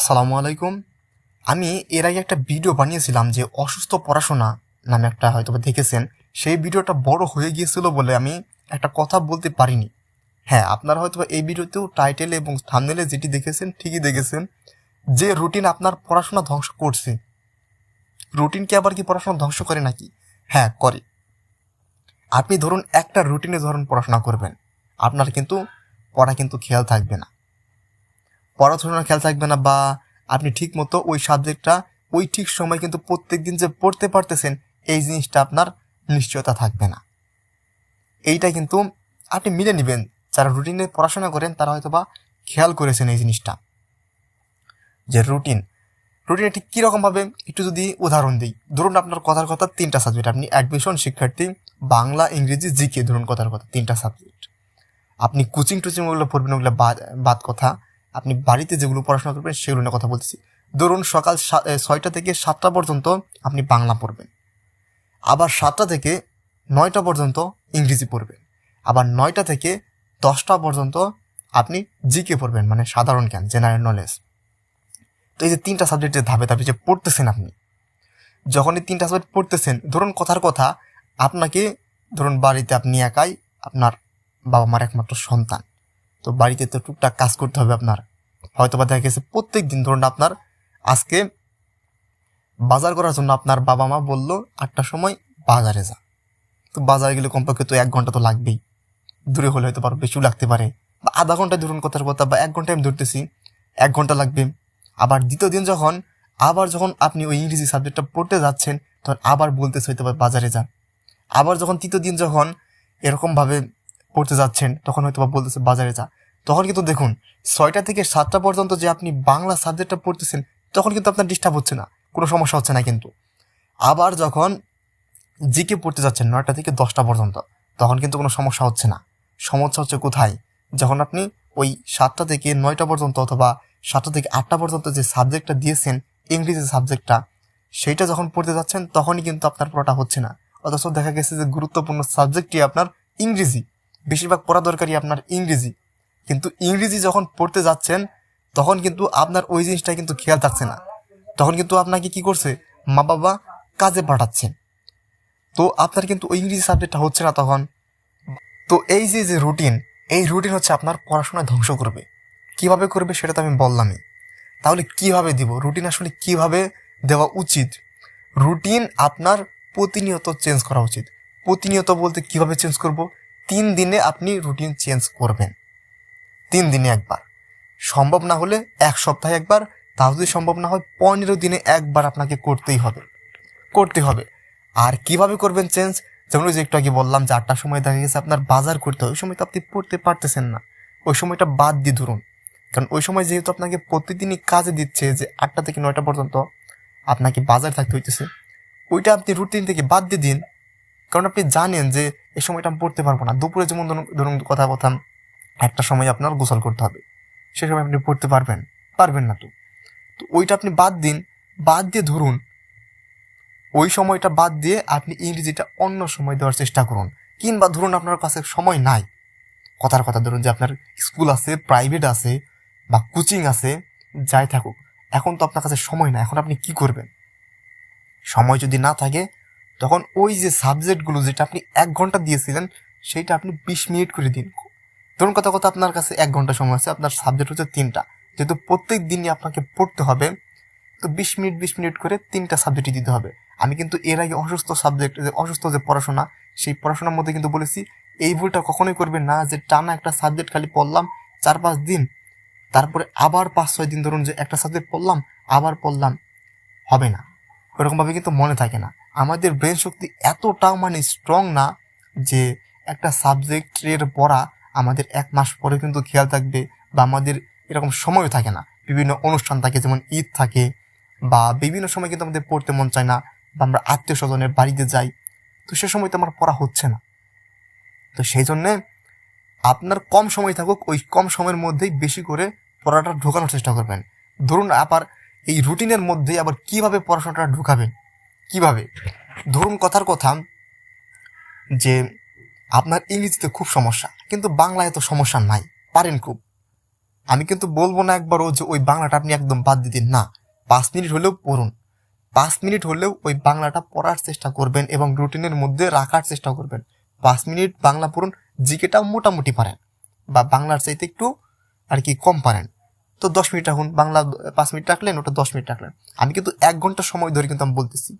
আসসালামু আলাইকুম। আমি এর আগে একটা ভিডিও বানিয়েছিলাম যে অসুস্থ পড়াশোনা নামে একটা হয়তো দেখেছেন। সেই ভিডিওটা বড় হয়ে গিয়েছিল বলে আমি একটা কথা বলতে পারিনি। হ্যাঁ আপনারা হয়তো এই ভিডিওতেও টাইটেল এবং থামনেলে যেটি দেখেছেন ঠিকই দেখেছেন। যে রুটিন আপনার পড়াশোনা ধ্বংস করছে। রুটিন কি আবার কি পড়াশোনা ধ্বংস করে নাকি? হ্যাঁ করে। আপনি ধরুন একটা রুটিনে ধরুন পড়াশোনা করবেন। আপনার কিন্তু, পড়া কিন্তু খেয়াল থাকবে না। পড়াশোনার খেয়াল থাকবে না বা আপনি ঠিক মতো ওই সাবজেক্টটা ওই ঠিক সময় কিন্তু প্রত্যেক দিন যে পড়তে পারতেছেন, এই জিনিসটা আপনার নিশ্চয়তা থাকবে না। এইটা কিন্তু আপনি মিলে নেবেন। যারা রুটিনে পড়াশোনা করেন, তারা হয়তো বা খেয়াল করেছেন এই জিনিসটা। যে রুটিন, রুটিনে ঠিক কীরকমভাবে একটু যদি উদাহরণ দিই। ধরুন আপনার কথার কথা তিনটা সাবজেক্ট। আপনি অ্যাডমিশন, শিক্ষার্থী, বাংলা, ইংরেজি, জিকে ধরুন কথার কথা, তিনটা সাবজেক্ট। আপনি কোচিং টুচিং ওগুলো পড়বেন, ওগুলো বাদ কথা। আপনি বাড়িতে যেগুলো পড়াশোনা করবেন সেগুলো নিয়ে কথা বলতেছি। ধরুন সকাল ছয়টা থেকে সাতটা পর্যন্ত আপনি বাংলা পড়বেন। আবার সাতটা থেকে নয়টা পর্যন্ত ইংরেজি পড়বেন। আবার নয়টা থেকে দশটা পর্যন্ত আপনি জিকে পড়বেন মানে সাধারণ জ্ঞান জেনারেল নলেজ তো এই যে তিনটা সাবজেক্টের ধাপে ধাপে যে পড়তেছেন আপনি, যখন এই তিনটা সাবজেক্ট পড়তেছেন, ধরুন কথার কথা, আপনাকে ধরুন বাড়িতে আপনি একাই আপনার বাবা মার একমাত্র সন্তান। তো বাড়িতে তো টুকটাক কাজ করতে হবে আপনার। হয়তো বা দেখা গেছে প্রত্যেক দিন ধরুন আপনার আজকে বাজার করার জন্য আপনার বাবা মা বলল, আটটার সময় বাজারে যা। তো বাজারে গেলে কমপক্ষে তো এক ঘণ্টা তো লাগবেই। দূরে হলে হয়তো পারো বেশিও লাগতে পারে। বা আধা ঘন্টায় ধরুন কথার কথা, বা এক ঘন্টায় আমি ধরতেছি, এক ঘণ্টা লাগবে। আবার দ্বিতীয় দিন যখন, আবার যখন আপনি ওই ইংরেজি সাবজেক্টটা পড়তে যাচ্ছেন, তখন আবার বলতেছে হয়তো বা বাজারে যান আবার যখন তৃতীয় দিন যখন এরকমভাবে পড়তে যাচ্ছেন, তখন হয়তো বা বলতেছে বাজারে যা। তখন কিন্তু দেখুন, ছয়টা থেকে সাতটা পর্যন্ত যে আপনি বাংলা সাবজেক্টটা পড়তেছেন, তখন কিন্তু আপনার ডিস্টার্ব হচ্ছে না, কোনো সমস্যা হচ্ছে না কিন্তু। আবার যখন জিকে পড়তে যাচ্ছেন নয়টা থেকে দশটা পর্যন্ত, তখন কিন্তু কোনো সমস্যা হচ্ছে না। সমস্যা হচ্ছে কোথায়? যখন আপনি ওই সাতটা থেকে নয়টা পর্যন্ত অথবা সাতটা থেকে আটটা পর্যন্ত যে সাবজেক্টটা দিয়েছেন, ইংরেজি সাবজেক্টটা সেইটা যখন পড়তে যাচ্ছেন, তখনই কিন্তু আপনার পড়াটা হচ্ছে না। অথচ দেখা গেছে যে গুরুত্বপূর্ণ সাবজেক্টটি আপনার ইংরেজি, বেশিরভাগ পড়া দরকারই আপনার ইংরেজি। কিন্তু ইংরেজি যখন পড়তে যাচ্ছেন, তখন কিন্তু আপনার ওই জিনিসটা কিন্তু খেয়াল থাকছে না। তখন কিন্তু আপনাকে কি করছে? মা বাবা কাজে পাঠাচ্ছেন। তো আপনার কিন্তু ওই ইংরেজি সাবজেক্টটা হচ্ছে না তখন। তো এই যে যে রুটিন এই রুটিন হচ্ছে আপনার পড়াশোনা ধ্বংস করবে। কীভাবে করবে সেটা তো আমি বললামই। তাহলে কীভাবে দিব? রুটিন আসলে কীভাবে দেওয়া উচিত? রুটিন আপনার প্রতিনিয়ত চেঞ্জ করা উচিত। প্রতিনিয়ত বলতে কীভাবে চেঞ্জ করব? তিন দিনে আপনি রুটিন চেঞ্জ করবেন। তিন দিনে একবার। সম্ভব না হলে এক সপ্তাহে একবার, তাও যদি সম্ভব না হয় পনেরো দিনে একবার আপনাকে করতেই হবে। করতে হবে। আর কীভাবে করবেন চেঞ্জ যেমন ওই যে একটু আগে বললাম যে আটটার সময় দেখা গেছে আপনার বাজার করতে হয়, ওই সময় তো আপনি পড়তে পারতেছেন না। ওই সময়টা বাদ দিয়ে ধরুন। কারণ ওই সময় যেহেতু আপনাকে প্রতিদিনই কাজে দিচ্ছে যে আটটা থেকে নয়টা পর্যন্ত আপনাকে বাজার থাকতে হইতেছে, ওইটা আপনি রুটিন থেকে বাদ দিয়ে দিন। কারণ আপনি জানেন যে এই সময়টা আমি পড়তে পারব না। দুপুরে যেমন ধরুন ধরুন কথা কথা একটা সময় আপনার গোসল করতে হবে। সে সময় আপনি পড়তে পারবেন পারবেন না তো। তো ওইটা আপনি বাদ দিন, বাদ দিয়ে ধরুন, ওই সময়টা বাদ দিয়ে আপনি ইংরেজিটা অন্য সময় দেওয়ার চেষ্টা করুন। কিংবা ধরুন আপনার কাছে সময় নাই। কথার কথা ধরুন যে আপনার স্কুল আছে, প্রাইভেট আছে, বা কোচিং আছে, যাই থাকুক, এখন তো আপনার কাছে সময় না এখন আপনি কি করবেন? সময় যদি না থাকে, তখন ওই যে সাবজেক্টগুলো যেটা আপনি এক ঘণ্টা দিয়েছিলেন, সেইটা আপনি বিশ মিনিট করে দিন। ধরুন কথা কথা আপনার কাছে এক ঘণ্টা সময় আছে, আপনার সাবজেক্ট হচ্ছে তিনটা। যেহেতু প্রত্যেক দিনই আপনাকে পড়তে হবে, তো বিশ মিনিট বিশ মিনিট করে তিনটা সাবজেক্টই দিতে হবে। আমি কিন্তু এর আগে অসুস্থ সাবজেক্ট যে অসুস্থ যে পড়াশোনা, সেই পড়াশোনার মধ্যে কিন্তু বলেছি, এই ভুলটা কখনোই করবেন না, যে টানা একটা সাবজেক্ট খালি পড়লাম, চার পাঁচ দিন, তারপরে আবার পাঁচ, ছয় দিন ধরুন যে একটা সাবজেক্ট পড়লাম, আবার পড়লাম, হবে না। ওরকমভাবে কিন্তু মনে থাকে না। আমাদের ব্রেন শক্তি এতটাও মানে স্ট্রং না যে একটা সাবজেক্টের পড়া আমাদের এক মাস পরে কিন্তু খেয়াল থাকবে বা আমাদের এরকম সময়ও থাকে না। বিভিন্ন অনুষ্ঠান থাকে, যেমন ঈদ থাকে বা বিভিন্ন সময় কিন্তু আমাদের পড়তে মন চায় না বা আমরা আত্মীয় স্বজনের বাড়িতে যাই, তো সে সময় তো আমার পড়া হচ্ছে না। তো সেই জন্যে আপনার কম সময় থাকুক, ওই কম সময়ের মধ্যেই বেশি করে পড়াটা ঢোকানোর চেষ্টা করবেন। ধরুন আবার এই রুটিনের মধ্যেই আবার কীভাবে পড়াশোনাটা ঢুকাবেন? কীভাবে? ধরুন কথার কথা যে আপনার ইংরেজিতে খুব সমস্যা। কিন্তু বাংলায় তো সমস্যা নাই, পারেন খুব। আমি কিন্তু বলব না একবারও যে ওই বাংলাটা আপনি একদম বাদ দিতেন না। পাঁচ মিনিট হলেও পড়ুন। পাঁচ মিনিট হলেও ওই বাংলাটা পড়ার চেষ্টা করবেন এবং রুটিনের মধ্যে রাখার চেষ্টা করবেন। পাঁচ মিনিট বাংলা পড়ুন জিকেটা মোটামুটি পারেন বা বাংলার চাইতে একটু আর কি কম পারেন। তো দশ মিনিট রাখুন, বাংলা পাঁচ মিনিট রাখলেন, ওটা দশ মিনিট রাখলেন। আমি কিন্তু এক ঘণ্টা সময় ধরে কিন্তু আমি বলতেছি,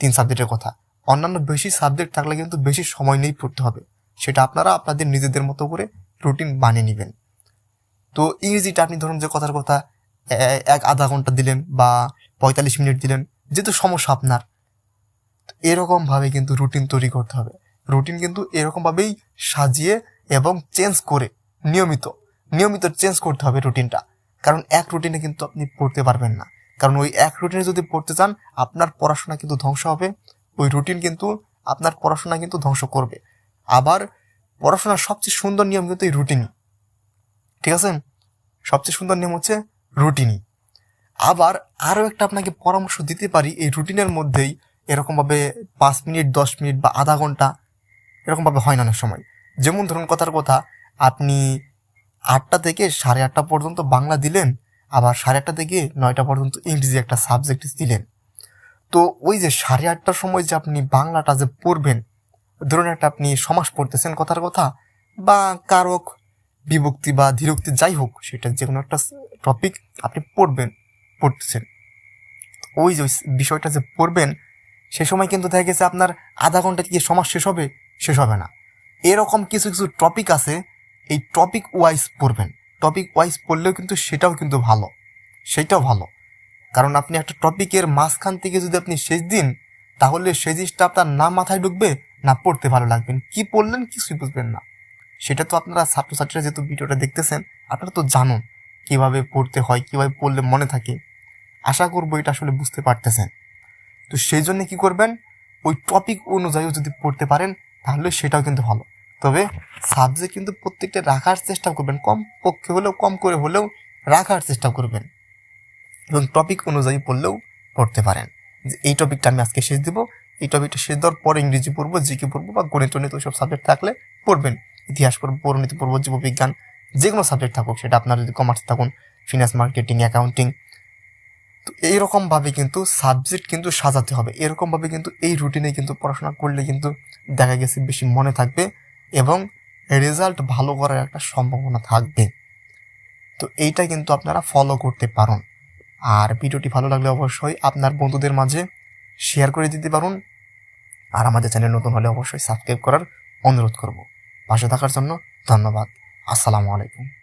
তিন সাবজেক্টের কথা। অন্যান্য বেশি সাবজেক্ট থাকলে কিন্তু বেশি সময় নিয়েই পড়তে হবে। সেটা আপনারা আপনাদের নিজেদের মতো করে রুটিন বানিয়ে নেবেন। তো ইংরেজিটা আপনি ধরুন যে কথার কথা এক আধা ঘণ্টা দিলেন বা পঁয়তাল্লিশ মিনিট দিলেন, যেহেতু সমস্যা আপনার এরকমভাবে কিন্তু রুটিন তৈরি করতে হবে। রুটিন কিন্তু এরকমভাবেই সাজিয়ে এবং চেঞ্জ করে, নিয়মিত নিয়মিত চেঞ্জ করতে হবে রুটিনটা কারণ এক রুটিনে কিন্তু আপনি পড়তে পারবেন না। কারণ ওই এক রুটিনে যদি পড়তে চান, আপনার পড়াশোনা কিন্তু ধ্বংস হবে, ওই রুটিন কিন্তু আপনার পড়াশোনা কিন্তু ধ্বংস করবে। আবার পড়াশোনার সবচেয়ে সুন্দর নিয়ম কিন্তু এই রুটিনই ঠিক আছে? সবচেয়ে সুন্দর নিয়ম হচ্ছে রুটিনই আবার আরও একটা আপনাকে পরামর্শ দিতে পারি, এই রুটিনের মধ্যেই এরকমভাবে পাঁচ মিনিট, দশ মিনিট বা আধা ঘণ্টা এরকমভাবে হয় না অনেক সময়। যেমন ধরুন কথার কথা, আপনি আটটা থেকে সাড়ে আটটা পর্যন্ত বাংলা দিলেন, আবার সাড়ে আটটা থেকে নয়টা পর্যন্ত ইংরেজি একটা সাবজেক্ট দিলেন। তো ওই যে সাড়ে আটটার সময় যে আপনি বাংলাটা যে পড়বেন ধরুন একটা আপনি সমাস পড়তেছেন কথার কথা, বা কারক, বিভক্তি বা ধীরোক্তি যাই হোক, সেটা যে কোনো একটা টপিক আপনি পড়বেন, পড়তেছেন। ওই যে বিষয়টা যে পড়বেন, সে সময় কিন্তু দেখা গেছে আপনার আধা ঘণ্টা কি সমাজ শেষ হবে? শেষ হবে না। এরকম কিছু কিছু টপিক আছে, এই টপিক ওয়াইজ পড়বেন। টপিক ওয়াইজ পড়লেও কিন্তু সেটাও কিন্তু ভালো। সেটাও ভালো। কারণ আপনি একটা টপিকের মাঝখান থেকে যদি আপনি শেষ দিন, তাহলে সেই জিনিসটা আপনার না মাথায় ঢুকবে না পড়তে ভালো লাগবেন কি পড়লেন কিছুই বুঝবেন না। সেটা তো আপনারা ছাত্রছাত্রীরা যেহেতু ভিডিওটা দেখতেছেন, আপনারা তো জানুন কীভাবে পড়তে হয়, কীভাবে পড়লে মনে থাকে। আশা করব এটা আসলে বুঝতে পারতেছেন। তো সেই জন্য কি করবেন? ওই টপিক অনুযায়ীও যদি পড়তে পারেন, তাহলে সেটাও কিন্তু ভালো। তবে সাবজেক্ট কিন্তু প্রত্যেকটা রাখার চেষ্টা করবেন। কম পক্ষে হলেও, কম করে হলেও রাখার চেষ্টা করবেন। এবং টপিক অনুযায়ী পড়লেও পড়তে পারেন। যে এই টপিকটা আমি আজকে শেষ দিব। এই টপিকটা শেষ দেওয়ার পর ইংরেজি পড়ব, জিকে পড়ব বা গণিত টণিত ওইসব সাবজেক্ট থাকলে পড়বেন। ইতিহাস পড়ব পরিণতি পড়ব, জীববিজ্ঞান যে কোনো সাবজেক্ট থাকুক, সেটা আপনার যদি কমার্স থাকুন ফিনান্স মার্কেটিং অ্যাকাউন্টিং তো এইরকমভাবে কিন্তু সাবজেক্ট কিন্তু সাজাতে হবে। এরকমভাবে কিন্তু এই রুটিনে কিন্তু পড়াশোনা করলে কিন্তু দেখা গেছে বেশি মনে থাকবে এবং রেজাল্ট ভালো করার একটা সম্ভাবনা থাকবে। তো এইটা কিন্তু আপনারা ফলো করতে পারুন। আর ভিডিওটি ভালো লাগলে অবশ্যই আপনার বন্ধুদের মাঝে শেয়ার করে দিতে পারুন। আর আমাদের চ্যানেল নতুন হলে অবশ্যই সাবস্ক্রাইব করার অনুরোধ করব। পাশে থাকার জন্য ধন্যবাদ। আসসালামু আলাইকুম।